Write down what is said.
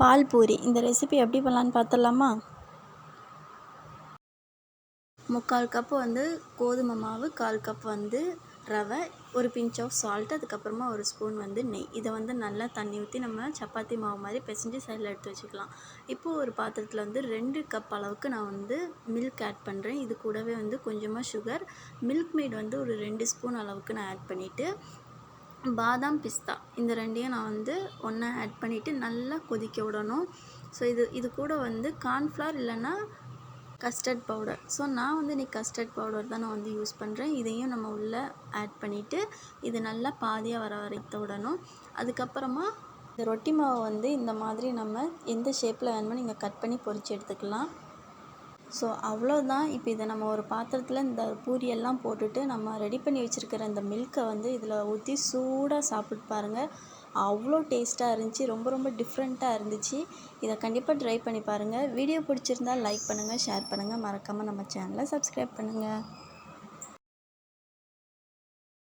பால் பூரி. இந்த ரெசிபி எப்படி பண்ணலான்னு பார்த்துடலாமா? முக்கால் கப்பு வந்து கோதுமை மாவு கால் கப் வந்து ரவை ஒரு பிஞ்ச் ஆஃப் சால்ட் அதுக்கப்புறமா ஒரு ஸ்பூன் வந்து நெய். இதை வந்து நல்லா தண்ணி ஊற்றி நம்ம சப்பாத்தி மாவு மாதிரி பிசைஞ்சு சைடில் எடுத்து வச்சுக்கலாம். இப்போது ஒரு பாத்திரத்தில் வந்து ரெண்டு கப் அளவுக்கு நான் வந்து மில்க் ஆட் பண்ணுறேன் இது கூடவே வந்து கொஞ்சமாக சுகர் மில்க் மேட் வந்து ஒரு ரெண்டு ஸ்பூன் அளவுக்கு நான் ஆட் பண்ணிவிட்டு பாதாம் பிஸ்தா. இந்த ரெண்டையும் நான் வந்து ஒன்றா ஆட் பண்ணிவிட்டு நல்லா கொதிக்க விடணும். ஸோ இது இது கூட வந்து கார்ன்ஃப்ளவர் இல்லைன்னா கஸ்டர்ட் பவுடர் ஸோ நான் வந்து இன்றைக்கி கஸ்டர்ட் பவுடர் தான் நான் வந்து யூஸ் பண்ணுறேன் இதையும் நம்ம உள்ளே ஆட் பண்ணிவிட்டு இது நல்லா பாதியாக வர வரைத்த விடணும் அதுக்கப்புறமா இந்த ரொட்டி மாவை வந்து இந்த மாதிரி நம்ம எந்த ஷேப்பில் வேணுமோ நீங்கள் கட் பண்ணி பொரித்து எடுத்துக்கலாம். ஸோ அவ்வளோதான் இப்போ இதை நம்ம ஒரு பாத்திரத்தில் இந்த பூரியெல்லாம் போட்டுட்டு நம்ம ரெடி பண்ணி வச்சுருக்கிற இந்த மில்கை வந்து இதில் ஊற்றி சூடாக சாப்பிட்டு பாருங்கள் அவ்வளோ டேஸ்ட்டாக இருந்துச்சு. ரொம்ப ரொம்ப டிஃப்ரெண்ட்டாக இருந்துச்சு. இதை கண்டிப்பாக ட்ரை பண்ணி பாருங்கள் வீடியோ பிடிச்சிருந்தால் லைக் பண்ணுங்கள் ஷேர் பண்ணுங்கள் மறக்காமல் நம்ம சேனலை சப்ஸ்கிரைப் பண்ணுங்கள்